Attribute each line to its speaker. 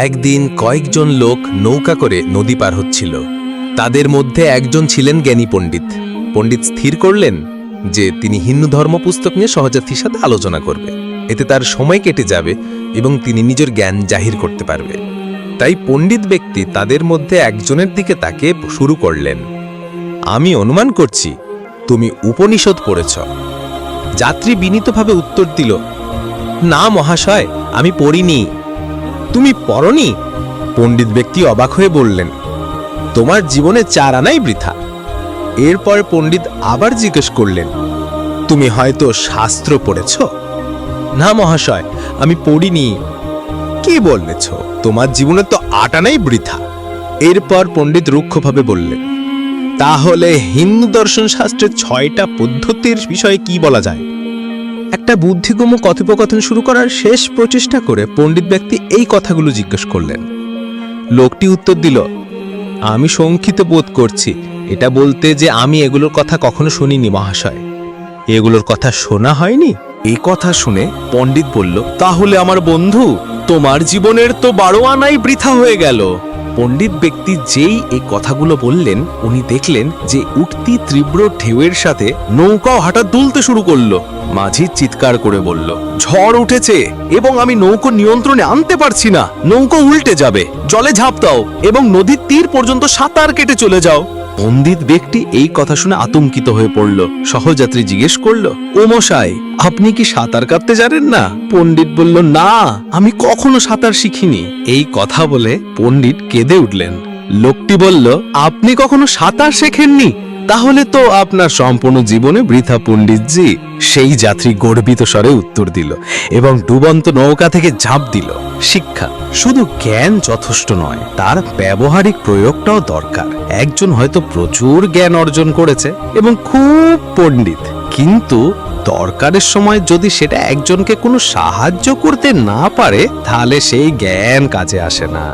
Speaker 1: একদিন কয়েকজন লোক নৌকা করে নদী পার হচ্ছিল। তাদের মধ্যে একজন ছিলেন জ্ঞানী পণ্ডিত। পণ্ডিত স্থির করলেন যে তিনি হিন্দু ধর্ম পুস্তক নিয়ে সহযাত্রীর সাথে আলোচনা করবে। এতে তার সময় কেটে যাবে এবং তিনি নিজের জ্ঞান জাহির করতে পারবে। তাই পণ্ডিত ব্যক্তি তাদের মধ্যে একজনের দিকে তাকে শুরু করলেন। আমি অনুমান করছি, তুমি উপনিষদ পড়েছ। যাত্রী বিনীতভাবে উত্তর দিল, না মহাশয়, আমি পড়িনি। তুমি পড়নি? পণ্ডিত ব্যক্তি অবাক হয়ে বললেন, তোমার জীবনে চার আনাই বৃথা। এরপর পণ্ডিত আবার জিজ্ঞেস করলেন, তুমি হয়তো শাস্ত্র পড়েছ? না মহাশয়, আমি পড়িনি। কি বললেছ? তোমার জীবনে তো আট আনাই বৃথা। এরপর পণ্ডিত রুক্ষভাবে বললেন, তাহলে হিন্দু দর্শন শাস্ত্রের ছয়টা পদ্ধতির বিষয়ে কি বলা যায়? একটা বুদ্ধিগম্য কথোপকথন শুরু করার শেষ প্রচেষ্টা করে পণ্ডিত ব্যক্তি এই কথাগুলো জিজ্ঞেস করলেন। লোকটি উত্তর দিল, আমি শঙ্কিত বোধ করছি। এটা বলতে যে আমি এগুলোর কথা কখনো শুনিনি, মহাশয়। এগুলোর কথা শোনা হয়নি?
Speaker 2: এই কথা শুনে পণ্ডিত বলল, তাহলে আমার বন্ধু, তোমার জীবনের তো বারো আনাই বৃথা হয়ে গেল। পণ্ডিত ব্যক্তি যেই এই কথাগুলো বললেন, উনি দেখলেন যে উঠতি তীব্র ঢেউয়ের সাথে নৌকাও হঠাৎ দুলতে শুরু করল। মাঝি চিৎকার করে বলল, ঝড় উঠেছে এবং আমি নৌকো নিয়ন্ত্রণে আনতে পারছি না। নৌকো উল্টে যাবে। জলে ঝাঁপ দাও এবং নদীর তীর পর্যন্ত সাঁতার কেটে চলে যাও। পণ্ডিত ব্যক্তি এই কথা শুনে আতঙ্কিত হয়ে পড়ল। সহযাত্রী জিজ্ঞেস করল, ও মশাই, আপনি কি সাঁতার কাটতে জানেন না? পণ্ডিত বলল, না, আমি কখনো সাঁতার শিখিনি। এই কথা বলে পণ্ডিত কেঁদে উঠলেন। লোকটি বলল, আপনি কখনো সাঁতার শেখেননি? তাহলে তো আপনার সম্পূর্ণ জীবনে বৃথা পণ্ডিতজি সেই যাত্রী গর্বিত স্বরে উত্তর দিল এবং ডুবন্ত নৌকা থেকে ঝাঁপ দিল। শিক্ষা, শুধু জ্ঞান যথেষ্ট নয়, তার ব্যবহারিক প্রয়োগটাও দরকার। একজন হয়তো প্রচুর জ্ঞান অর্জন করেছে এবং খুব পণ্ডিত, কিন্তু দরকারের সময় যদি সেটা একজনকে কোনো সাহায্য করতে না পারে, তাহলে সেই জ্ঞান কাজে আসে না।